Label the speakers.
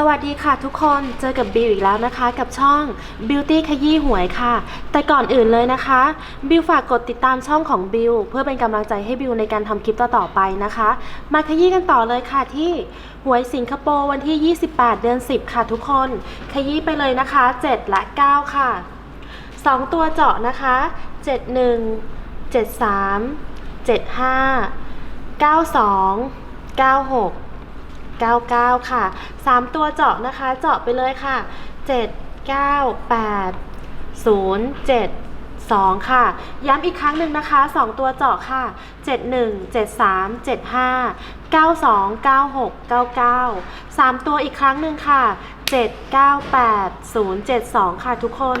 Speaker 1: สวัสดีค่ะทุกคนเจอกับบิวอีกแล้วนะคะ กับช่อง Beauty ขยี้หวยค่ะ แต่ก่อนอื่นเลยนะคะ บิวฝากกดติดตามช่องของบิวเพื่อเป็นกำลังใจให้บิวในการทำคลิปต่อๆไปนะคะ มาขยี้กันต่อเลยค่ะที่หวยสิงคโปร์วันที่ 28 เดือน 10 ค่ะทุกคน ขยี้ไปเลยนะคะ 7 และ 9 ค่ะ 2 ตัวเจาะนะคะ 71 73 75 92 96 99 ค่ะ 3 ตัวเจาะนะคะ เจาะไปเลยค่ะ 7 9 8 0 7 2 ค่ะ ย้ำอีกครั้งหนึ่งนะคะ 2 ตัวเจาะค่ะ 71 73 75 92 96 99 3 ตัวอีกครั้งหนึ่งค่ะ 7 9 8 0 7 2 ค่ะทุกคน